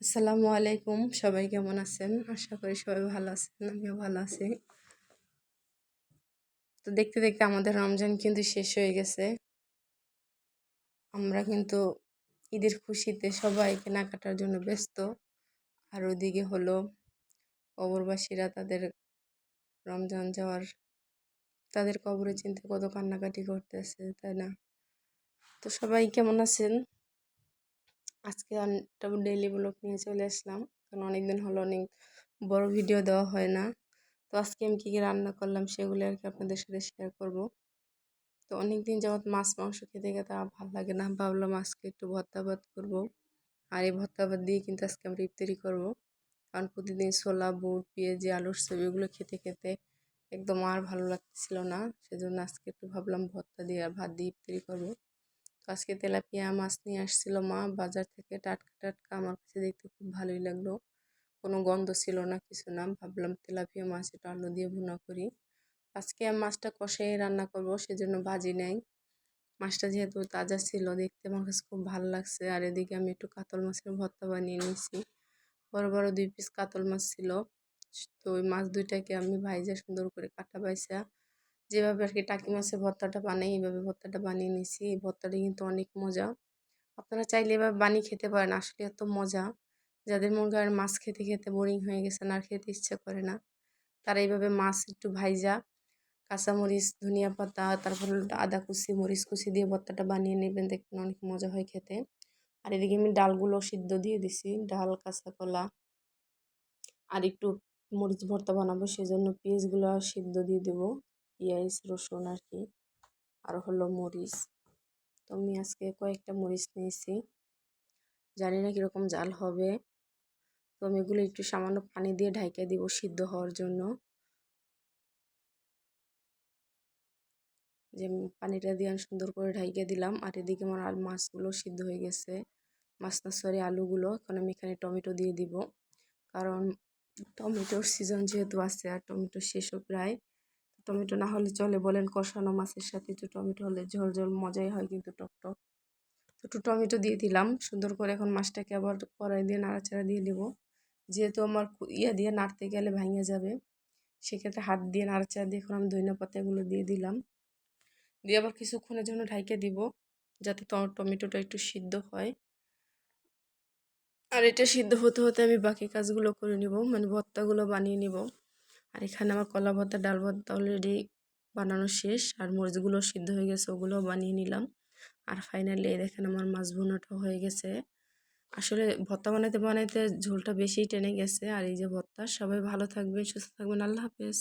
আসসালামু আলাইকুম। সবাই কেমন আছেন? আশা করি সবাই ভালো আছেন, আমিও ভালো আছি। তো দেখতে দেখতে আমাদের রমজান কিন্তু শেষ হয়ে গেছে। আমরা কিন্তু ঈদের খুশিতে সবাই কেনাকাটার জন্য ব্যস্ত। আর ওদিকে হলো কবরবাসীরা তাদের রমজান যাওয়ার, তাদের কবরে চিন্তা কত কান্নাকাটি করতেছে, তাই না? তো সবাই কেমন আছেন? আজকে একটা ডেইলি ব্লগ নিয়ে চলে আসলাম। কারণ অনেকদিন হলো অনেক বড় ভিডিও দেওয়া হয় না। তো আজকে আমি কী কী রান্না করলাম সেগুলো আর কি আপনাদের সাথে শেয়ার করব। তো অনেক দিন যাবৎ মাছ, মাংস খেতে খেতে আর ভালো লাগে না। ভাবলাম আজকে একটু ভর্তা ভাত করব। আর এই ভর্তা ভাত দিয়ে কিন্তু আজকে আমরা ইফতারি করব। কারণ প্রতিদিন ছোলা, বুট, পেঁয়াজি আলুর সব এগুলো খেতে খেতে একদম আর ভালো লাগতেছিল না। সেজন্য আজকে একটু ভাবলাম ভর্তা দিয়ে আর ভাত দিয়ে ইফতারি করব। আজকে তেলাপিয়া মাছ নিয়ে আসছিল মা। বাজার থেকে টাটকা টাটকা আমার কাছে দেখতে খুব ভালোই লাগল। কোনো গন্ধ ছিল না, কিছু না। ভাবলাম তেলাপিয়া মাছ এটা আলু দিয়ে ভুনা করি। আজকে মাছটা কষাই রান্না করব, সেজন্য ভাজি নেই। মাছটা যেহেতু তাজা ছিল, দেখতে আমার কাছে খুব ভালো লাগছে। আর এদিকে আমি একটু কাতল মাছের ভর্তা বানিয়ে নিয়েছি। বড় বড় দুই পিস কাতল মাছ ছিল। তো ওই মাছ দুইটাকে আমি ভাইজা সুন্দর করে কাটা পাইসা যেভাবে আর কি টাকি মাছের ভর্তাটা বানাই, এইভাবে ভর্তাটা বানিয়ে নিয়েছি এই ভর্তাটা কিন্তু অনেক মজা। আপনারা চাইলে এভাবে বানিয়ে খেতে পারেন, আসলে এত মজা। যাদের মনে করেন মাছ খেতে খেতে বোরিং হয়ে গেছে, না আর খেতে ইচ্ছে করে না। তারা এইভাবে মাছ একটু ভাইজা, কাঁচামরিচ, ধনিয়া পাতা, তারপর আদা কুচি, মরিচ কুচি দিয়ে ভর্তাটা বানিয়ে নেবেন, দেখবেন অনেক মজা হয় খেতে। আর এদিকে আমি ডালগুলো সিদ্ধ দিয়ে দিছি, ডাল, কাঁচা কলা। আর একটু মরিচ ভর্তা বানাবো, সেজন্য পেঁয়াজগুলো সিদ্ধ দিয়ে দেবো। পেঁয়াজ, রসুন আর কি। আর হলো মরিচ। তো আমি আজকে কয়েকটা মরিচ নিয়েছি। জানি না কীরকম জাল হবে। তো আমি এগুলো একটু সামান্য পানি দিয়ে ঢাইকে দিব সিদ্ধ হওয়ার জন্য। যে পানিটা দিয়ে আমি সুন্দর করে ঢাইকে দিলাম। আর এদিকে আমার আর মাছগুলো সিদ্ধ হয়ে গেছে। মাছ না, সরি, আলুগুলো। এখন আমি এখানে টমেটো দিয়ে দিব। কারণ টমেটোর সিজন যেহেতু আছে আর টমেটো শেষও প্রায়। টমেটো না হলে চলে বলেন কষানো মাছের সাথে একটু টমেটো হলে ঝোল ঝোল মজাই হয় কিন্তু টক টক। একটু টমেটো দিয়ে দিলাম, সুন্দর করে এখন মাছটাকে আবার কড়াই দিয়ে নাড়াচাড়া দিয়ে দেবো যেহেতু আমার ইয়া দিয়ে নাড়তে গেলে ভাঙে যাবে, সেক্ষেত্রে হাত দিয়ে নাড়াচাড়া দিয়ে এখন আমি ধনিয়া পাতাগুলো দিয়ে দিলাম। দিয়ে আবার কিছুক্ষণের জন্য ঢাইকে দিব, যাতে টমেটোটা একটু সিদ্ধ হয়। আর এটা সিদ্ধ হতে হতে আমি বাকি কাজগুলো করে নিব মানে ভর্তাগুলো বানিয়ে নিব। আর এখানে আমার কলা ভর্তা, ডাল ভর্তা অলরেডি বানানো শেষ আর মরিচগুলো সিদ্ধ হয়ে গেছে, ওগুলোও বানিয়ে নিলাম। আর ফাইনালি দেখেন আমার মাছ ভুনাটা হয়ে গেছে। আসলে ভর্তা বানাইতে বানাইতে ঝোলটা বেশি টেনে গেছে। আর এই যে ভর্তা, সবাই ভালো থাকবেন, সুস্থ থাকবেন, আল্লাহ হাফেজ।